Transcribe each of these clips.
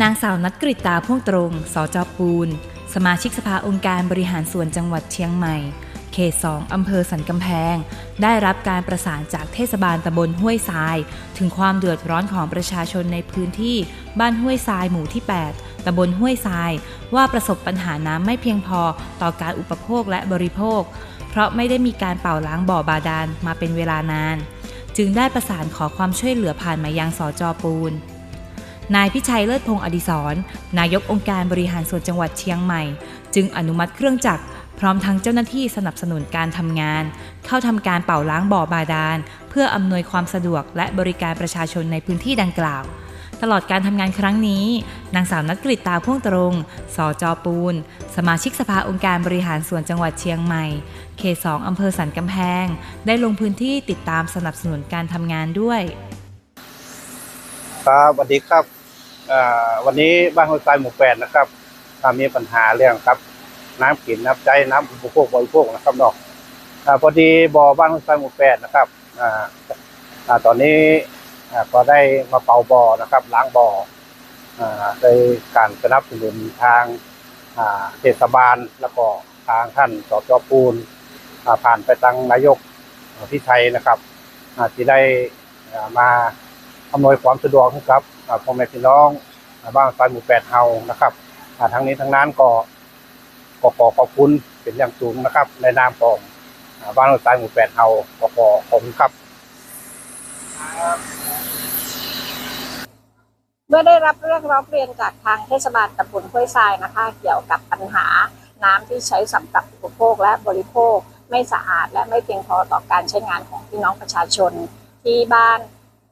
นางสาวนัดกริตาพ่วงตรง สจปูน สมาชิกสภาองค์การบริหารส่วนจังหวัดเชียงใหม่ เขต2อำเภอสันกำแพง ได้รับการประสานจากเทศบาลตำบลห้วยทราย ถึงความเดือดร้อนของประชาชนในพื้นที่บ้านห้วยทรายหมู่ที่ 8ตำบลห้วยทราย ว่าประสบปัญหาน้ำไม่เพียงพอต่อการอุปโภคและบริโภค เพราะไม่ได้มีการเป่าล้างบ่อบาดาลมาเป็นเวลานาน จึงได้ประสานขอความช่วยเหลือผ่านมายังสจปูน นายพิชัยเลิศพงศ์อดิศรนายกองค์การบริหารส่วนจังหวัดเชียงใหม่ จึงอนุมัติเครื่องจักรพร้อมทั้งเจ้าหน้าที่สนับสนุนการทำงาน เข้าทำการเป่าล้างบ่อบาดาล เพื่ออำนวยความสะดวกและบริการประชาชนในพื้นที่ดังกล่าว ตลอดการทำงานครั้งนี้ นางสาวนัดกริตาพ่วงตรงสจปูน สมาชิกสภาองค์การบริหารส่วนจังหวัดเชียงใหม่ เขต2อำเภอสันกำแพง ได้ลงพื้นที่ติดตามสนับสนุนการทำงานด้วย ครับสวัสดีครับ วันนี้บ้านห้วยทรายหมู่แปดนะครับอ่ามีปัญหาเรื่องครับ น้ำกินน้ำใจน้ำอุปโภคบริโภคนะครับเนาะอ่าพอดีบ่อบ้านห้วยทรายหมู่แปดนะครับอ่าอ่าตอนนี้ก็ได้มาเป่าบ่อนะครับ ล้างบ่ออ่าโดยการสนับสนุนทางเทศบาลแล้วก็ทางท่านสจปูนผ่านไปทางนายกอ่าพิชัยนะครับที่ได้มา อำนวยความสะดวกให้กับพ่อแม่พี่น้องบ้านซอยหมู่แปดเฮานะครับอ่าทั้งนี้ทั้งนั้นก็ก็ขอขอบคุณเป็นอย่างสูงนะครับ ในนามของบ้านซอยหมู่แปดเฮาก็ขอขอบคุณครับ เมื่อได้รับเรื่องร้องเรียนจากทางเทศบาลตำบลห้วยทรายนะคะ เกี่ยวกับปัญหาน้ำที่ใช้สำหรับอุปโภคและบริโภคไม่สะอาดและไม่เพียงพอต่อการใช้งานของพี่น้องประชาชนที่บ้าน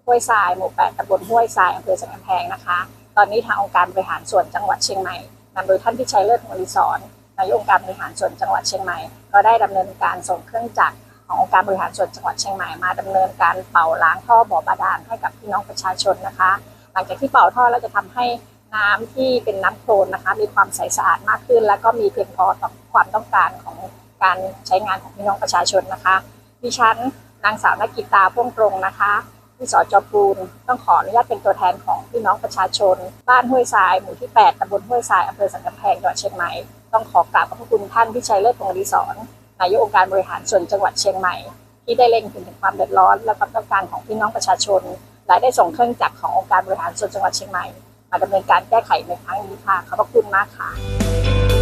ห้วยทรายหมู่แปดตำบลห้วยทรายอำเภอสันกำแพงนะคะ ตอนนี้ทางองค์การบริหารส่วนจังหวัดเชียงใหม่นำโดยท่านพิชัยเลิศมริสอนนายกองค์การบริหารส่วนจังหวัดเชียงใหม่ ก็ได้ดำเนินการส่งเครื่องจักรขององค์การบริหารส่วนจังหวัดเชียงใหม่มาดำเนินการเป่าล้างท่อบ่อบาดาลให้กับพี่น้องประชาชนนะคะ หลังจากที่เป่าท่อแล้วจะทำให้น้ำที่เป็นน้ำโคลนนะคะ มีความใสสะอาดมากขึ้น และก็มีเพียงพอต่อความต้องการของการใช้งานของพี่น้องประชาชนนะคะ ดิฉันนางสาวนกิตาพ่วงตรงนะคะ ที่สจปูนต้องขออนุญาตเป็นตัวแทนของพี่น้องประชาชน บ้านห้วยทรายหมู่ที่ 8ตำบลห้วยทรายอำเภอสันกำแพงจังหวัดเชียงใหม่ต้องขอกราบขอบพระคุณท่านพิชัยเลิศพงศ์ดีสอนนายกองค์การบริหารส่วนจังหวัดเชียงใหม่ ที่ได้เล็งเห็นถึงความเดือดร้อน และความต้องการของพี่น้องประชาชน และได้ส่งเครื่องจักรขององค์การบริหารส่วนจังหวัดเชียงใหม่ มาดำเนินการแก้ไขในครั้งนี้ค่ะขอบพระคุณมากค่ะ